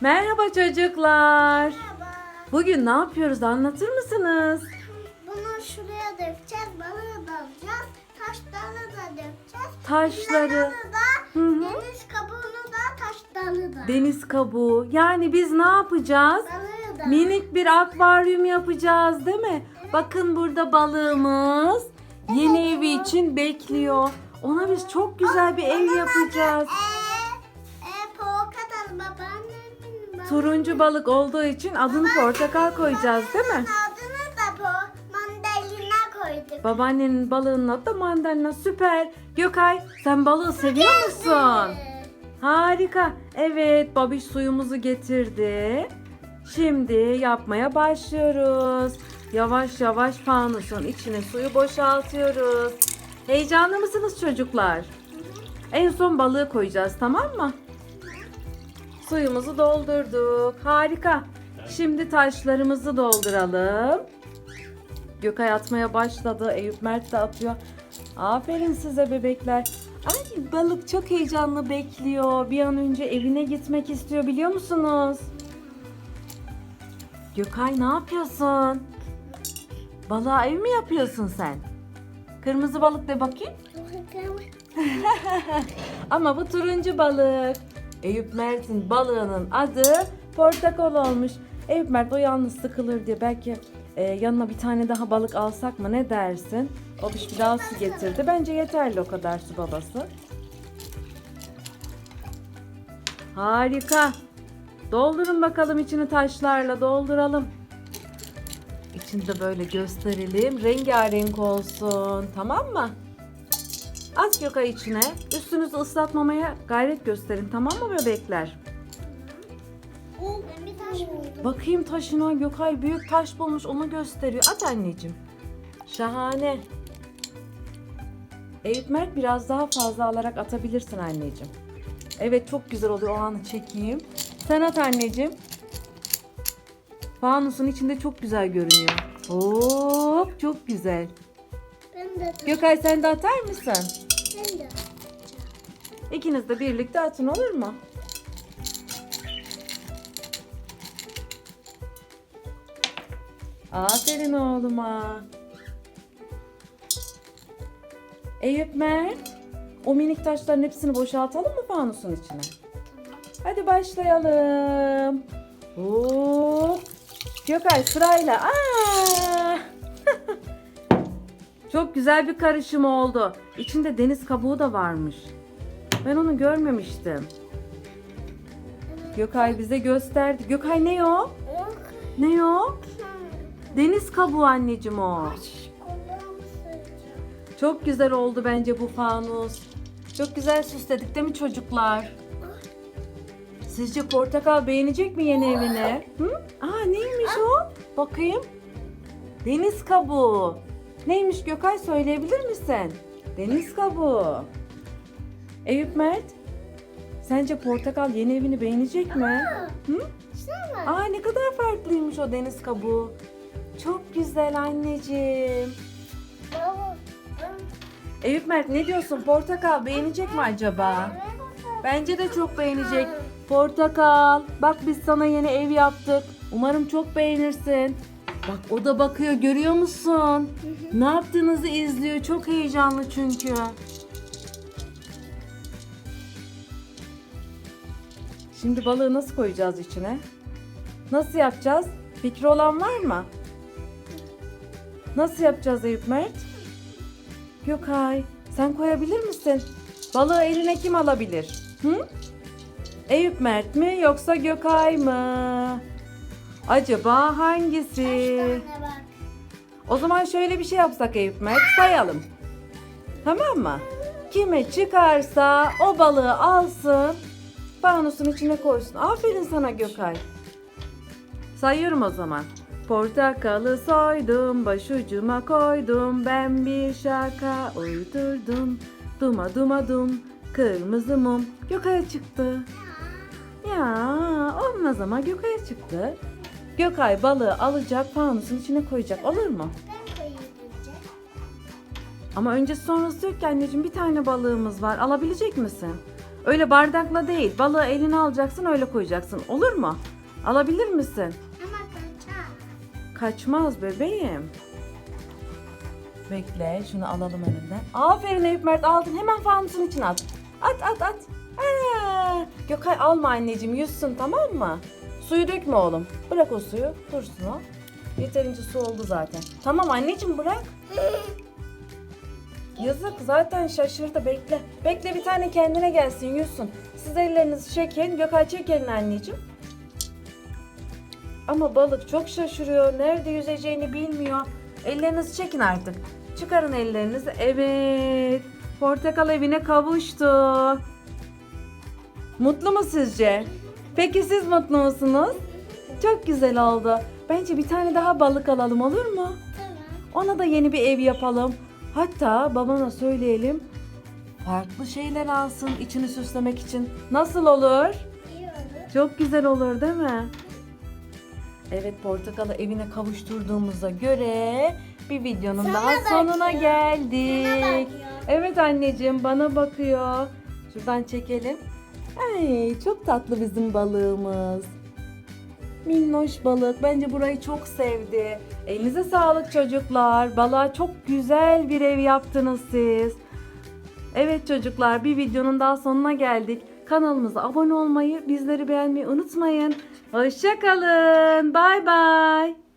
Merhaba çocuklar. Merhaba. Bugün ne yapıyoruz anlatır mısınız? Bunu şuraya dökeceğiz, balığı da alacağız, taşları da dökeceğiz. Taşları, da, Hı hı. deniz kabuğunu da, taşları da. deniz kabuğu. Yani biz ne yapacağız? Balığı da. Minik bir akvaryum yapacağız değil mi? Bakın burada balığımız yeni evi için bekliyor. Ona biz çok güzel bir ev yapacağız. Eee, Turuncu balık olduğu için adını portakal koyacağız değil mi? Adını da po, mandalina koyduk. Babaannenin balığının adı da mandalina. Süper. Gökay sen balığı seviyor musun? Harika. Evet, babiş suyumuzu getirdi. Şimdi yapmaya başlıyoruz. Yavaş yavaş fanusun içine suyu boşaltıyoruz. Heyecanlı mısınız çocuklar? En son balığı koyacağız tamam mı? Suyumuzu doldurduk. Harika. Şimdi taşlarımızı dolduralım. Gökay atmaya başladı. Eyüp Mert de atıyor. Aferin size bebekler. Ay balık çok heyecanlı bekliyor. Bir an önce evine gitmek istiyor biliyor musunuz? Gökay ne yapıyorsun? Balığa ev mi yapıyorsun sen? Kırmızı balık de bakayım. Ama bu turuncu balık. Eyüp Mert'in balığının adı portakal olmuş. Eyüp Mert o yalnız sıkılır diye belki e, yanına bir tane daha balık alsak mı ne dersin? O bir bir daha su getirdi. Bence yeterli o kadar su babası. Harika. Doldurun bakalım içini taşlarla dolduralım. İçini de böyle gösterelim. Rengarenk olsun. Tamam mı? Az Gökay içine. Üstünüzü ıslatmamaya gayret gösterin. Tamam mı bebekler? Ben bir taş buldum. Bakayım taşına Gökay büyük taş bulmuş onu gösteriyor. At anneciğim. Şahane. Eyüp Mert biraz daha fazla alarak atabilirsin anneciğim. Evet çok güzel oluyor o anı çekeyim. Sen at anneciğim. Fanusun içinde çok güzel görünüyor. Hop çok güzel. Ben de taş. Gökay sen de atar mısın? Ben de. İkiniz de birlikte atın olur mu? Aferin oğluma. Eyüp Mert, o minik taşların hepsini boşaltalım mı fanusun içine? Hadi başlayalım. Hop. Gökay sırayla. Aa! Çok güzel bir karışım oldu. İçinde deniz kabuğu da varmış. Ben onu görmemiştim. Gökay bize gösterdi. Gökay ne o? Ne o? Deniz kabuğu anneciğim o. Çok güzel oldu bence bu fanus. Çok güzel süsledik değil mi çocuklar? Sizce portakal beğenecek mi yeni evini? Hı? Aa neymiş o? Bakayım. Deniz kabuğu. Neymiş Gökay söyleyebilir misin? Deniz kabuğu. Eyüp Mert, sence portakal yeni evini beğenecek mi? Hı? Aa ne kadar farklıymış o deniz kabuğu. Çok güzel anneciğim. Eyüp Mert ne diyorsun? Portakal beğenecek mi acaba? Bence de çok beğenecek. Portakal, bak biz sana yeni ev yaptık. Umarım çok beğenirsin. Bak o da bakıyor görüyor musun? Ne yaptığınızı izliyor. Çok heyecanlı çünkü. Şimdi balığı nasıl koyacağız içine? Nasıl yapacağız? Fikri olan var mı? Nasıl yapacağız Eyüp Mert? Gökay, sen koyabilir misin? Balığı eline kim alabilir? Hı? Eyüp Mert mi yoksa Gökay mı? Acaba hangisi? O zaman şöyle bir şey yapsak Eyüp sayalım. Tamam mı? Kime çıkarsa o balığı alsın, fanusun içine koysun. Aferin sana Gökay. Sayıyorum o zaman. Portakalı soydum, başucuma koydum, ben bir şaka uydurdum. Duma duma dum, kırmızı mum, Gökay'a çıktı. Ya olmaz ama Gökay'a çıktı. Gökay balığı alacak, fanusun içine koyacak. Olur mu? Ben koyayım önce. Ama öncesi sonrası yok ki anneciğim bir tane balığımız var. Alabilecek misin? Öyle bardakla değil. Balığı eline alacaksın öyle koyacaksın. Olur mu? Alabilir misin? Ama kaçar. Kaçmaz bebeğim. Bekle şunu alalım elinden. Aferin Eyüp Mert aldın. Hemen fanusun içine at. At at at. Aa, Gökay alma anneciğim yüzsün tamam mı? Suyu dökme oğlum. Bırak o suyu. Dursun o. Yeterince su oldu zaten. Tamam anneciğim bırak. Yazık zaten şaşırdı bekle. Bekle bir tane kendine gelsin yüzsün. Siz ellerinizi çekin. Gökay çek elini anneciğim. Ama balık çok şaşırıyor. Nerede yüzeceğini bilmiyor. Ellerinizi çekin artık. Çıkarın ellerinizi. Evet. Portakal evine kavuştu. Mutlu mu sizce? Peki siz mutlu musunuz? Çok güzel oldu. Bence bir tane daha balık alalım olur mu? Ona da yeni bir ev yapalım. Hatta babana söyleyelim. Farklı şeyler alsın içini süslemek için. Nasıl olur? İyi olur. Çok güzel olur değil mi? Evet portakalı evine kavuşturduğumuza göre bir videonun Sana daha sonuna bakıyor. geldik. Sana bakıyor. Evet anneciğim bana bakıyor. Şuradan çekelim. Ay çok tatlı bizim balığımız. Minnoş balık. Bence burayı çok sevdi. Elinize sağlık çocuklar. Balığa çok güzel bir ev yaptınız siz. Evet çocuklar bir videonun daha sonuna geldik. Kanalımıza abone olmayı, bizleri beğenmeyi unutmayın. Hoşçakalın. Bay bay.